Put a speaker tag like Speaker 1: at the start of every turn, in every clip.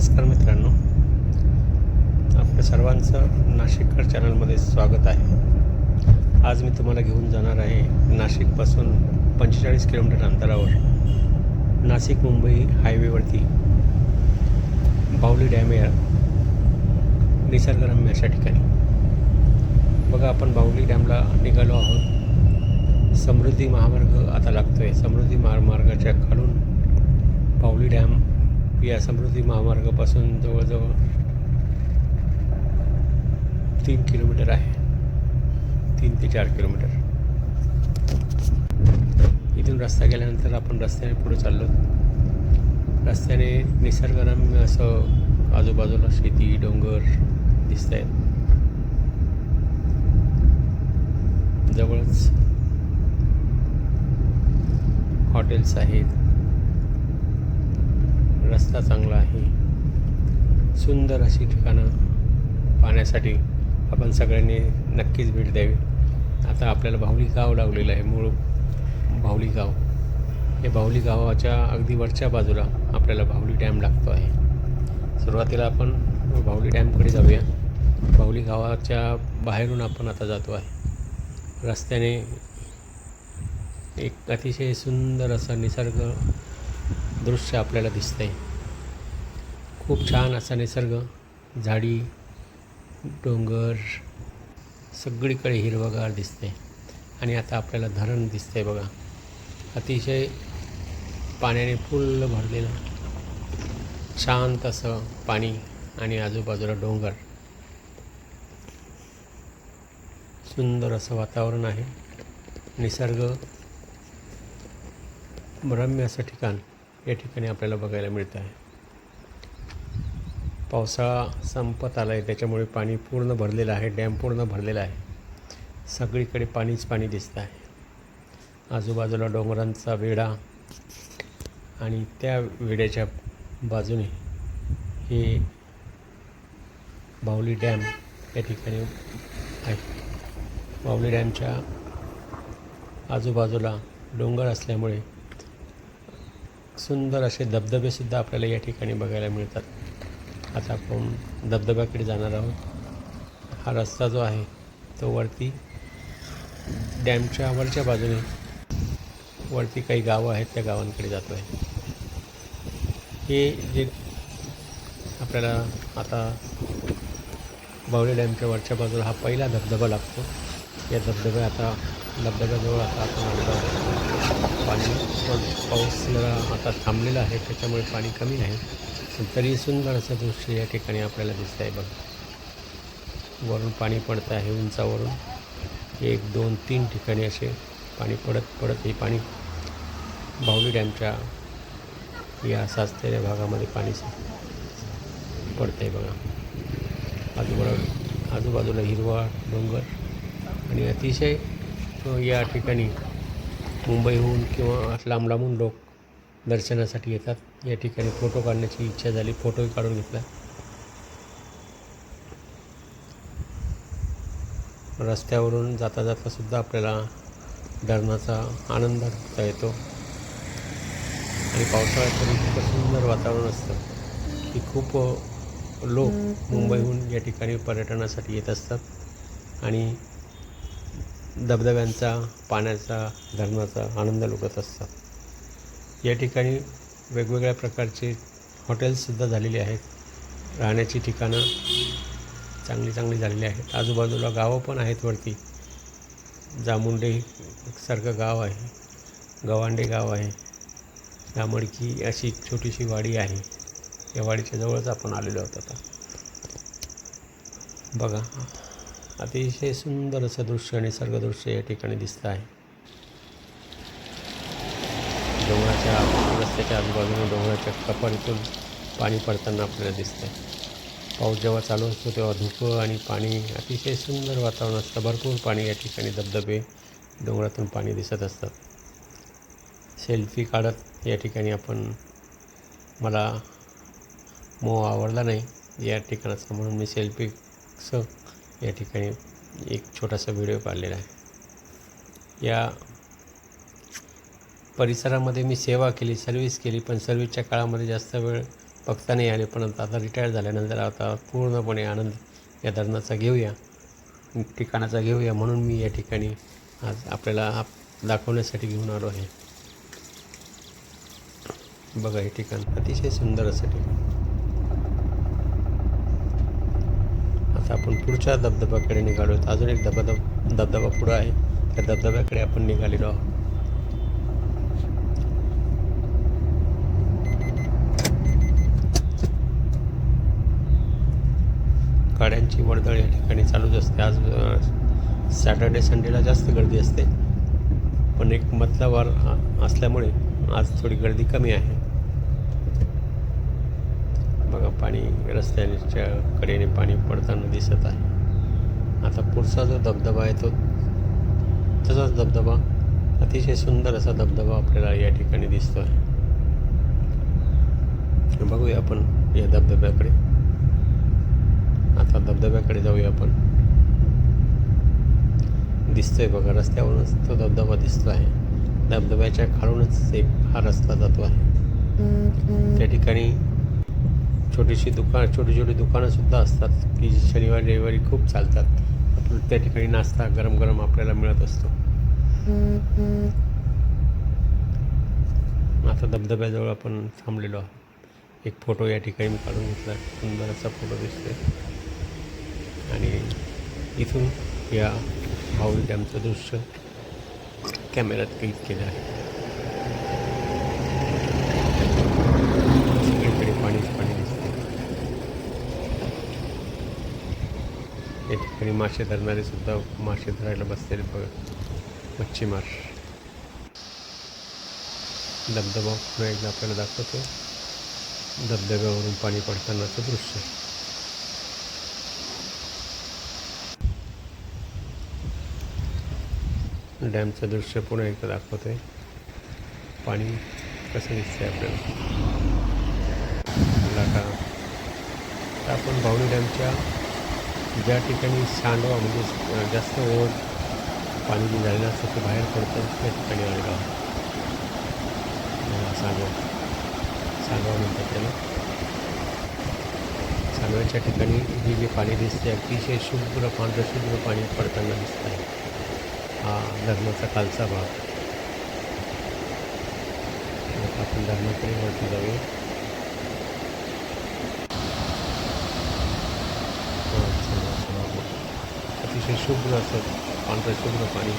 Speaker 1: नमस्कार मित्रांनो. आपल्या सर्वांचं नाशिककर चॅनलमध्ये स्वागत आहे. आज मी तुम्हाला घेऊन जाणार आहे नाशिकपासून पंचेचाळीस किलोमीटर अंतरावर नाशिक मुंबई हायवेवरती बावली डॅम या निसर्गरम्य अशा ठिकाणी. बघा आपण बावली डॅमला निघालो आहोत. समृद्धी महामार्ग आता लागतो आहे समृद्धी महामार्गाच्या खालून पावली डॅम या समृद्धी महामार्गापासून जवळजवळ तीन किलोमीटर आहे. तीन ते चार किलोमीटर. इथून रस्ता गेल्यानंतर आपण रस्त्याने पुढे चाललो. रस्त्याने निसर्गरम्य असं आजूबाजूला शेती डोंगर दिसत आहेत जवळच हॉटेल्स आहेत. रस्ता चांगला आहे. सुंदर अशी ठिकाणं पाहण्यासाठी आपण सगळ्यांनी नक्कीच भेट द्यावी. आता आपल्याला बाहुली गाव लागलेलं आहे मूळ बाहुली गाव. हे बाहुली गावाच्या अगदी वरच्या बाजूला आपल्याला बाहुली डॅम लागतो आहे. सुरुवातीला आपण बाहुली डॅमकडे जाऊया. बाहुली गावाच्या बाहेरून आपण आता जातो आहे. रस्त्याने एक अतिशय सुंदर असं निसर्ग दृश्य आपल्याला दिसतं आहे खूप छान असा निसर्ग झाडी डोंगर सगळीकडे हिरवगार दिसते. आणि आता आपल्याला धरण दिसतंय बघा. अतिशय पाण्याने फुल्ल भरलेलं शांत असं पाणी आणि आजूबाजूला डोंगर. सुंदर असं वातावरण आहे. निसर्ग रम्य असं ठिकाण या ठिकाणी आपल्याला बघायला मिळतं आहे पावसाळा संपत आला आहे त्याच्यामुळे पाणी पूर्ण भरलेलं आहे डॅम पूर्ण भरलेला आहे. सगळीकडे पाणीच पाणी दिसतं आहे. आजूबाजूला डोंगरांचा वेढा आणि त्या वेड्याच्या बाजूने हे बावली डॅम या ठिकाणी आहे. बावली डॅमच्या आजूबाजूला डोंगर असल्यामुळे सुंदर असे धबधबेसुद्धा आपल्याला या ठिकाणी बघायला मिळतात. आता आपण धबधब्याकडे जाणार आहोत. हा रस्ता जो आहे तो वरती डॅमच्या वरच्या बाजूने वरती काही गावं आहेत त्या गावांकडे जातो आहे हे जे आपल्याला आता बावळे डॅमच्या वरच्या बाजूला हा पहिला धबधबा लागतो. या धबधब्या आता धबधब्याजवळ आता आपण आलेलो आहोत. पाणी पाऊस जरा आता थांबलेला आहे त्याच्यामुळे पाणी कमी आहे. पण तरी सुंदर असं दृश्य या ठिकाणी आपल्याला दिसतं आहे बघा. वरून पाणी पडतं आहे उंचावरून. एक दोन तीन ठिकाणी असे पाणी पडत पडत हे पाणी बाहुली डॅमच्या या साचलेल्या भागामध्ये पाणी पडतं आहे बघा. आजूबाजू आजूबाजूला हिरवा डोंगर आणि अतिशय या ठिकाणी मुंबईहून किंवा लांब लांबून लोक दर्शनासाठी येतात. या ठिकाणी फोटो काढण्याची इच्छा झाली. फोटोही काढून घेतला. रस्त्यावरून जाता जाता सुद्धा आपल्याला धरणाचा आनंद घेता येतो. आणि पावसाळ्यात तरी इतकं सुंदर वातावरण असतं की खूप लोक मुंबईहून या ठिकाणी पर्यटनासाठी येत असतात. आणि धबधब्यांचा पाण्याचा धरणाचा आनंद लुटत असतात. या ठिकाणी वेगवेगळ्या प्रकारचे हॉटेल्ससुद्धा झालेली आहेत. राहण्याची ठिकाणं चांगली चांगली झालेली आहेत. आजूबाजूला गावं पण आहेत वरती. जामुंडे सारखं गाव आहे. गवांडे गाव आहे. जामडकी अशी एक छोटीशी वाडी आहे. या वाडीच्या जवळच आपण आलेलो आहोत आता. बघा अतिशय सुंदर असं दृश्य निसर्गदृश्य या ठिकाणी दिसतं आहे. रस्त्याच्या रस्त्याच्या आजूबाजूने डोंगराच्या कपारीतून पाणी पडताना आपल्याला दिसतं आहे पाऊस जेव्हा चालू असतो तेव्हा धुकं आणि पाणी अतिशय सुंदर वातावरण असतं. भरपूर पाणी या ठिकाणी धबधबे डोंगरातून पाणी दिसत असतात. सेल्फी काढत या ठिकाणी आपण मला मोह आवडला नाही या ठिकाणाचा म्हणून मी सेल्फीचं या ठिकाणी एक छोटासा व्हिडिओ काढलेला आहे. या परिसरामध्ये मी सेवा केली सर्व्हिस केली पण सर्व्हिसच्या काळामध्ये जास्त वेळ बघता नाही आले. पण आता रिटायर झाल्यानंतर आता पूर्णपणे आनंद या धरणाचा घेऊया ठिकाणाचा घेऊया म्हणून मी या ठिकाणी आज आपल्याला आप दाखवण्यासाठी घेऊन आलो आहे. बघा हे ठिकाण अतिशय सुंदर असं ठिकाण. आता आपण पुढच्या धबधब्याकडे निघालो आहोत अजून एक धबधब धबधबा पुढं आहे. त्या धबधब्याकडे आपण निघालेलो आहोत. गाड्यांची वर्दळ या ठिकाणी चालूच असते. आज सॅटर्डे संडेला जास्त गर्दी असते. पण एक मधला वार असल्यामुळे आज थोडी गर्दी कमी आहे. बघा पाणी रस्त्याच्या कडेने पाणी पडताना दिसत आहे. आता पुढचा जो धबधबा आहे तो तसाच धबधबा अतिशय सुंदर असा धबधबा आपल्याला या ठिकाणी दिसतो आहे बघूया आपण या धबधब्याकडे. आता धबधब्याकडे जाऊया आपण. दिसतोय बघा रस्त्यावरूनच तो धबधबा दिसतो आहे धबधब्याच्या खालूनच एक हा रस्ता जातो आहे. त्या ठिकाणी छोटीशी दुकान छोटी छोटी दुकानंसुद्धा असतात की शनिवारी रविवारी खूप चालतात. आपण त्या ठिकाणी नाश्ता गरम गरम आपल्याला मिळत असतो. आता धबधब्याजवळ आपण थांबलेलो आहोत. एक फोटो या ठिकाणी मी काढून घेतला. सुंदर असा फोटो दिसतोय. आणि इथून या माऊल डॅमचं दृश्य कॅमेऱ्यात कैद केलं आहे. सगळीकडे पाणीच पाणी दिसते या ठिकाणी मासे धरणारे सुद्धा मासे धरायला बसलेले बघा. मच्छीमार धबधबा पुन्हा एकदा आपल्याला दाखवतो धबधब्यावरून पाणी पडतानाचं दृश्य. डॅमचं दृश्य पुन्हा एकदा दाखवते पाणी कसं दिसतंय आपल्याला? लाटा आपण भावणी डॅमच्या ज्या ठिकाणी सांडवा म्हणजे जास्त ओढ पाणी जे झालेलं असतं ते बाहेर पडतं त्या ठिकाणी आलेलो आहोत सांडवा. सांडवा म्हणतात त्याला. सांडव्याच्या ठिकाणी हे जे पाणी दिसते अतिशय शुभ्र पांढरं शुभ्र पाणी पडताना दिसत आहे हा धरणाचा खालचा भाग. आपण धर्माकडे वरती जाऊया. अतिशय शुभ्र असं पांढरं शुभ्र पाणी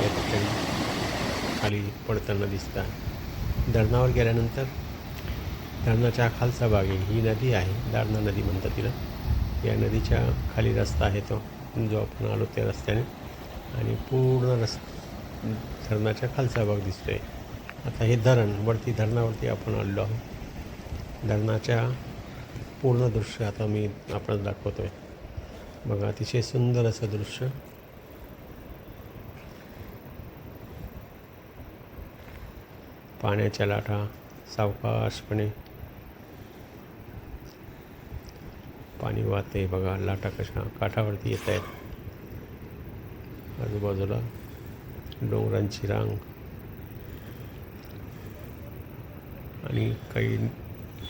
Speaker 1: या ठिकाणी खाली पडताना दिसतं धरणावर गेल्यानंतर धरणाच्या खालचा भाग आहे. ही नदी आहे. दारणा नदी म्हणतात तिला. या नदीच्या खाली रस्ता आहे तो. जो आपण आलो त्या रस्त्याने आणि पूर्ण रस धरणाच्या खालचा भाग दिसतो आहे आता हे धरण वरती धरणावरती आपण आलेलो आहोत. धरणाच्या पूर्ण दृश्य आता मी आपण दाखवतो आहे बघा अतिशय सुंदर असं दृश्य. पाण्याच्या लाटा सावकाशपणे पाणी वाहते बघा लाटा कशा काठावरती येत आहेत आजूबाजूला डोंगरांची रांग. आणि काही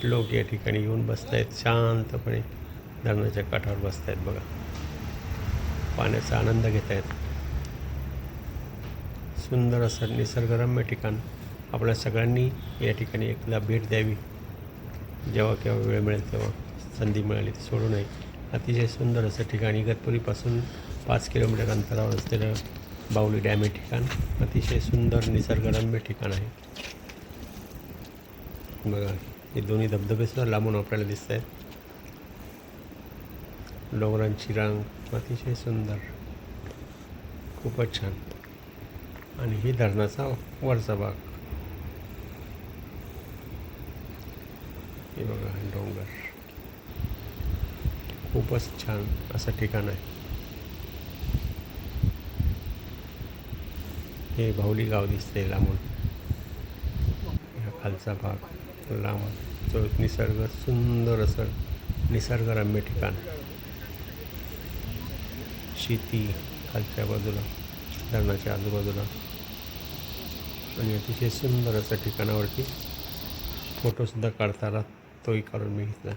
Speaker 1: लोक या ठिकाणी येऊन बसत आहेत शांतपणे धरणाच्या काठावर बसत आहेत बघा. पाण्याचा आनंद घेत आहेत सुंदर असं निसर्गरम्य ठिकाण. आपल्या सगळ्यांनी या ठिकाणी एकदा भेट द्यावी. जेव्हा केव्हा वेळ मिळेल तेव्हा संधी मिळाली ती सोडू नये. अतिशय सुंदर असं ठिकाण इगतपुरीपासून पाच किलोमीटर अंतरावर असलेलं बावली डॅम हे ठिकाण अतिशय सुंदर निसर्गरम्य ठिकाण आहे. बघा हे दोन्ही धबधबेसुद्धा लांबून आपल्याला दिसत आहेत. डोंगरांची रांग अतिशय सुंदर. खूपच छान. आणि ही धरणाचा वरचा भाग. हे बघा डोंगर. खूपच छान असं ठिकाण आहे. हे भाऊली गाव दिसते लांबून. ह्या खालचा भाग लांब तो निसर्ग सुंदर असं निसर्गरम्य ठिकाण. शेती खालच्या बाजूला धरणाच्या आजूबाजूला. आणि अतिशय सुंदर असं ठिकाणावरती फोटोसुद्धा काढताना तोही काढून मी घेतला.